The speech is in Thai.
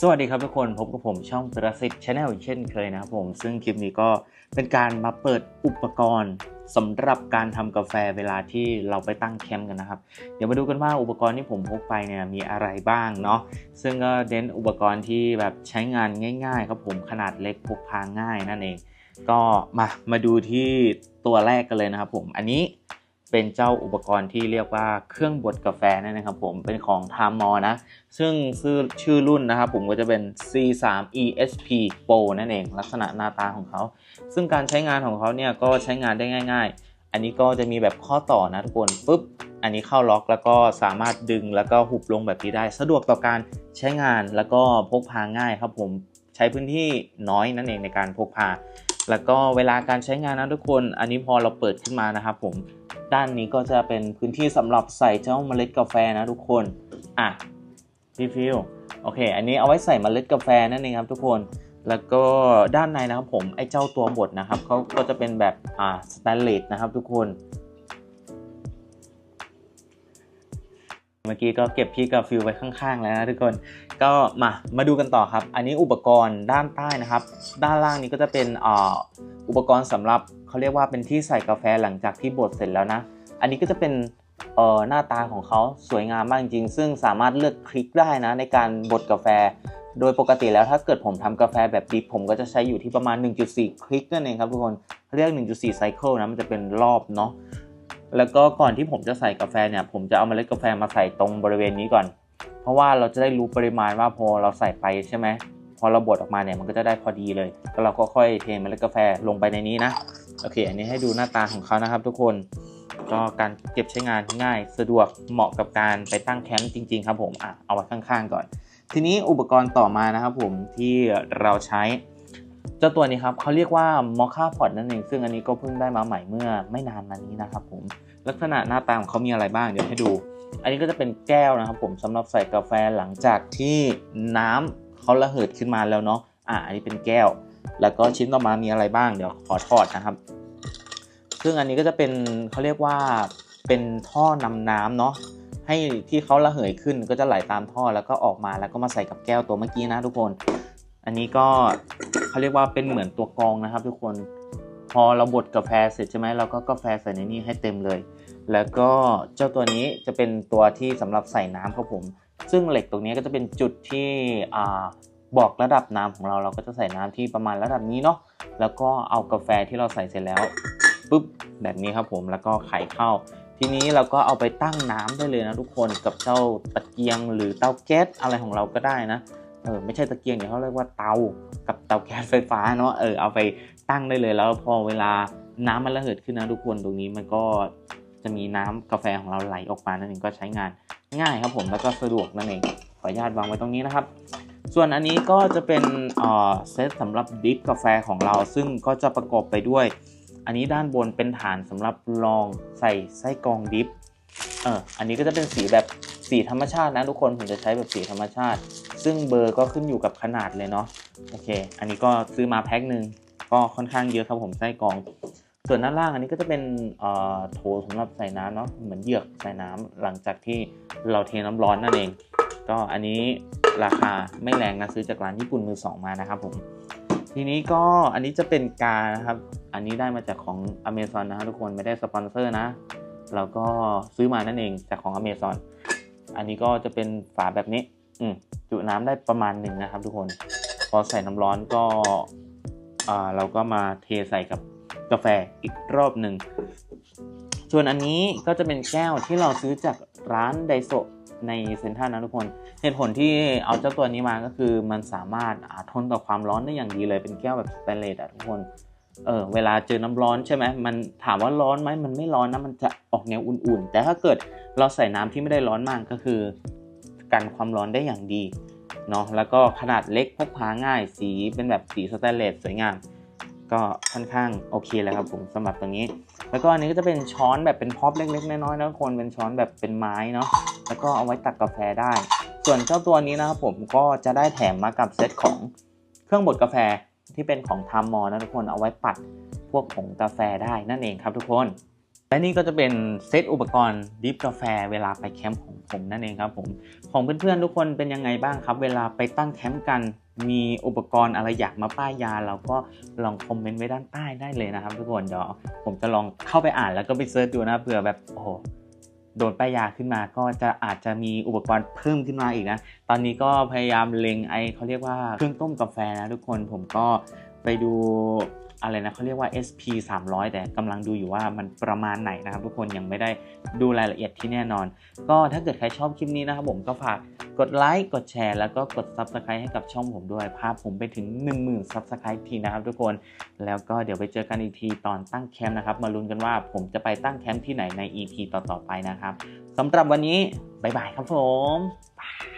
สวัสดีครับทุกคนพบกับผมช่องประสิทธิ์ชาแนลเช่นเคยนะครับผม ซึ่งคลิปนี้ก็เป็นการมาเปิดอุปกรณ์สำหรับการทำกาแฟเวลาที่เราไปตั้งแคมป์กันนะครับ เดี๋ยวมาดูกันว่าอุปกรณ์ที่ผมพกไปเนี่ยมีอะไรบ้างเนาะซึ่งก็เน้นอุปกรณ์ที่แบบใช้งานง่าย ๆ ครับผมขนาดเล็กพกพาง่ายนั่นเอง ก็มามาดูที่ตัวแรกกันเลยนะครับผมอันนี้ เป็นเจ้าอุปกรณ์ที่เรียกว่าเครื่องบดกาแฟนั่นนะครับผมเป็นของทามอนะ ซึ่งชื่อชื่อรุ่นนะครับผมก็จะเป็น C3 ESP Pro นั่นเอง ลักษณะหน้าตาของเขา ซึ่งการใช้งานของเขาเนี่ยก็ใช้งานได้ง่าย ๆ อันนี้ก็จะมีแบบข้อต่อนะทุกคนปุ๊บอันนี้เข้าล็อกแล้วก็สามารถดึงแล้วก็หุบลงแบบนี้ได้ สะดวกต่อการใช้งานแล้วก็พกพาง่ายครับผมใช้พื้นที่น้อยนั่นเองในการพกพา แล้วก็เวลาการใช้งานนะทุกคน อันนี้พอเราเปิดขึ้นมานะครับผม ด้านนี้ก็จะเป็นพื้นที่สำหรับใส่เจ้าเมล็ดกาแฟนะทุกคน อะพี่ฟิวโอเค อันนี้เอาไว้ใส่เมล็ดกาแฟนั่นเองครับทุกคน แล้วก็ด้านในนะครับผมไอ้เจ้าตัวบดนะครับเขาก็จะเป็นแบบอ่าสแตนเลสนะครับทุกคน เมื่อกี้ก็เก็บพี่กับฟิวไว้ข้างๆแล้วนะทุกคน ก็มามาดูกันต่อครับ อันนี้อุปกรณ์ด้านใต้นะครับ ด้านล่างนี้ก็จะเป็นอ,อุปกรณ์สำหรับเขาเรียกว่าเป็นที่ใส่กาแฟหลังจากที่บดเสร็จแล้วนะ อันนี้ก็จะเป็นเอ่อหน้าตาของเขาสวยงามมากจริงซึ่งสามารถเลือกคลิกได้นะในการบดกาแฟ โดยปกติแล้วถ้าเกิดผมทำกาแฟแบบดิบผมก็จะใช้อยู่ที่ประมาณ 1.4 คลิกนั่นเองครับทุกคนเรียก 1.4 ไซเคิลนะมันจะเป็นรอบเนาะ แล้วก็ก่อนที่ผมจะใส่กาแฟเนี่ย ผมจะเอาเมล็ดกาแฟมาใส่ตรงบริเวณนี้ก่อน เพราะว่าเราจะได้รู้ปริมาณว่าพอเราใส่ไปใช่ไหมพอเราบดออกมาเนี่ยมันก็จะได้พอดีเลยแล้วเราก็ค่อยเทเมล็ดกาแฟลงไปในนี้นะโอเค อันนี้ให้ดูหน้าตาของเขานะครับ ทุกคนก็การเก็บใช้งานง่ายสะดวกเหมาะกับการไปตั้งแคมป์จริง ๆ ครับผมอะเอาไว้ข้างๆก่อน ทีนี้อุปกรณ์ต่อมานะครับผมที่เราใช้ เจ้าตัวนี้ครับเขาเรียกว่ามอคค่าพอตนั่นเอง ซึ่งอันนี้ก็เพิ่งได้มาใหม่เมื่อไม่นานมานี้นะครับผม ลักษณะหน้าตาของเขามีอะไรบ้างเดี๋ยวให้ดู อันนี้ก็จะเป็นแก้วนะครับผมสำหรับใส่กาแฟหลังจากที่น้ำเขาระเหิดขึ้นมาแล้วเนาะ อะอันนี้เป็นแก้ว แล้วก็ชิ้นต่อมามีอะไรบ้างเดี๋ยวขอถอดนะครับ ซึ่งอันนี้ก็จะเป็นเขาเรียกว่าเป็นท่อนำน้ำเนาะให้ที่เขาระเหยขึ้นก็จะไหลตามท่อแล้วก็ออกมาแล้วก็มาใส่กับแก้วตัวเมื่อกี้นะทุกคน อันนี้ก็ เขาเรียกว่าเป็นเหมือนตัวกรองนะครับ ทุกคนพอเราบดกาแฟเสร็จใช่ไหมเราก็กาแฟใส่ในนี้ให้เต็มเลย แล้วก็เจ้าตัวนี้จะเป็นตัวที่สำหรับใส่น้ำครับผม ซึ่งเหล็กตรงนี้ก็จะเป็นจุดที่อ่าบอกระดับน้ำของเราเราก็จะใส่น้ำที่ประมาณระดับนี้เนาะแล้วก็เอากาแฟที่เราใส่เสร็จแล้วปุ๊บแบบนี้ครับผมแล้วก็ไขเข้า ทีนี้เราก็เอาไปตั้งน้ำได้เลยนะทุกคนกับเจ้าตะเกียงหรือเตาแก๊สอะไรของเราก็ได้นะ เออไม่ใช่ตะเกียงเนี่ยเขาเรียกว่าเตากับเตาแก๊สไฟฟ้าเนาะเออเอาไปตั้งได้เลยแล้วพอเวลาน้ำมันระเหิดขึ้นนะทุกคนตรงนี้มันก็จะมีน้ำกาแฟของเราไหลออกมานั่นเองก็ใช้งานง่ายครับผมแล้วก็สะดวกนั่นเองขออนุญาตวางไว้ตรงนี้นะครับ ส่วนอันนี้ก็จะเป็นเซตสำหรับดิฟกาแฟของเรา ซึ่งก็จะประกอบไปด้วย อันนี้ด้านบนเป็นฐานสำหรับรองใส่ไส้กรองดิฟเอออันนี้ก็จะเป็นสีแบบสีธรรมชาตินะทุกคนผมจะใช้แบบสีธรรมชาติ ซึ่งเบอร์ก็ขึ้นอยู่กับขนาดเลยเนาะโอเค อันนี้ก็ซื้อมาแพ็คหนึ่งก็ค่อนข้างเยอะครับผมไส้กรอง ส่วนด้านล่างอันนี้ก็จะเป็นโถสำหรับใส่น้ำเนาะเหมือนเหยือกใส่น้ำหลังจากที่เราเทน้ำร้อนนั่นเอง ก็อันนี้ราคาไม่แรงนะซื้อจากร้านญี่ปุ่นมือสองมานะครับผมทีนี้ก็อันนี้จะเป็นกานะครับ อันนี้ได้มาจากของ Amazon นะครับทุกคนไม่ได้สปอนเซอร์นะเราก็ซื้อมานั่นเองจากของ Amazon อันนี้ก็จะเป็นฝาแบบนี้ อืมจุน้ำได้ประมาณหนึ่งนะครับ ทุกคน พอใส่น้ำร้อนก็อ่าเราก็มาเทใส่กับกาแฟอีกรอบหนึ่งส่วนอันนี้ก็จะเป็นแก้วที่เราซื้อจากร้านไดโซในเซ็นทรัลนะทุกคนเหตุผลที่เอาเจ้าตัวนี้มาก็คือมันสามารถทนต่อความร้อนได้อย่างดีเลยเป็นแก้วแบบสแตนเลสอะทุกคนเออเวลาเจอน้ำร้อนใช่ไหมมันถามว่าร้อนไหมมันไม่ร้อนนะมันจะออกแนวอุ่นๆ แต่ถ้าเกิดเราใส่น้ำที่ไม่ได้ร้อนมากก็คือ กันความร้อนได้อย่างดีเนาะแล้วก็ขนาดเล็กพกพาง่ายสีเป็นแบบสีสแตนเลสสวยงาม ก็ค่อนข้างโอเคเลยครับผมสำหรับตรงนี้ แล้วก็อันนี้ก็จะเป็นช้อนแบบเป็นพ็อปเล็กๆน้อยๆนะคนเป็นช้อนแบบเป็นไม้เนาะแล้วก็เอาไว้ตักกาแฟได้ ส่วนเจ้าตัวนี้นะครับผมก็จะได้แถมมากับเซตของเครื่องบดกาแฟที่เป็นของทามมอนะทุกคนเอาไว้ปัดพวกผงกาแฟได้นั่นเองครับทุกคน และนี่ก็จะเป็นเซตอุปกรณ์ดริฟกาแฟเวลาไปแคมป์ของผมนั่นเองครับผมของเพื่อนๆทุกคนเป็นยังไงบ้างครับ เวลาไปตั้งแคมป์กันมีอุปกรณ์อะไรอยากมาป้ายยา เราก็ลองคอมเมนต์ไว้ด้านใต้ได้เลยนะครับ ทุกคนเดี๋ยวผมจะลองเข้าไปอ่านแล้วก็ไปเซิร์ชดูนะเผื่อแบบโอ้โหโดนป้ายยาขึ้นมาก็จะอาจจะมีอุปกรณ์เพิ่มขึ้นมาอีกนะ ตอนนี้ก็พยายามเล็งไอเขาเรียกว่าเครื่องต้มกาแฟนะทุกคนผมก็ไปดู อะไรนะเขาเรียกว่า SP 300 แต่กำลังดูอยู่ว่ามันประมาณไหนนะครับ ทุกคนยังไม่ได้ดูรายละเอียดที่แน่นอน ก็ถ้าเกิดใครชอบคลิปนี้นะครับผมก็ฝากกดไลค์กดแชร์ แล้วก็กด Subscribe ให้กับช่องผมด้วยพาผมไปถึง 10,000 Subscribe ทีนะครับทุกคนแล้วก็เดี๋ยวไปเจอกันอีกทีตอนตั้งแคมป์นะครับ มาลุ้นกันว่าผมจะไปตั้งแคมป์ที่ไหนใน EP ต่อๆไปนะครับสำหรับวันนี้บ๊ายบายครับผม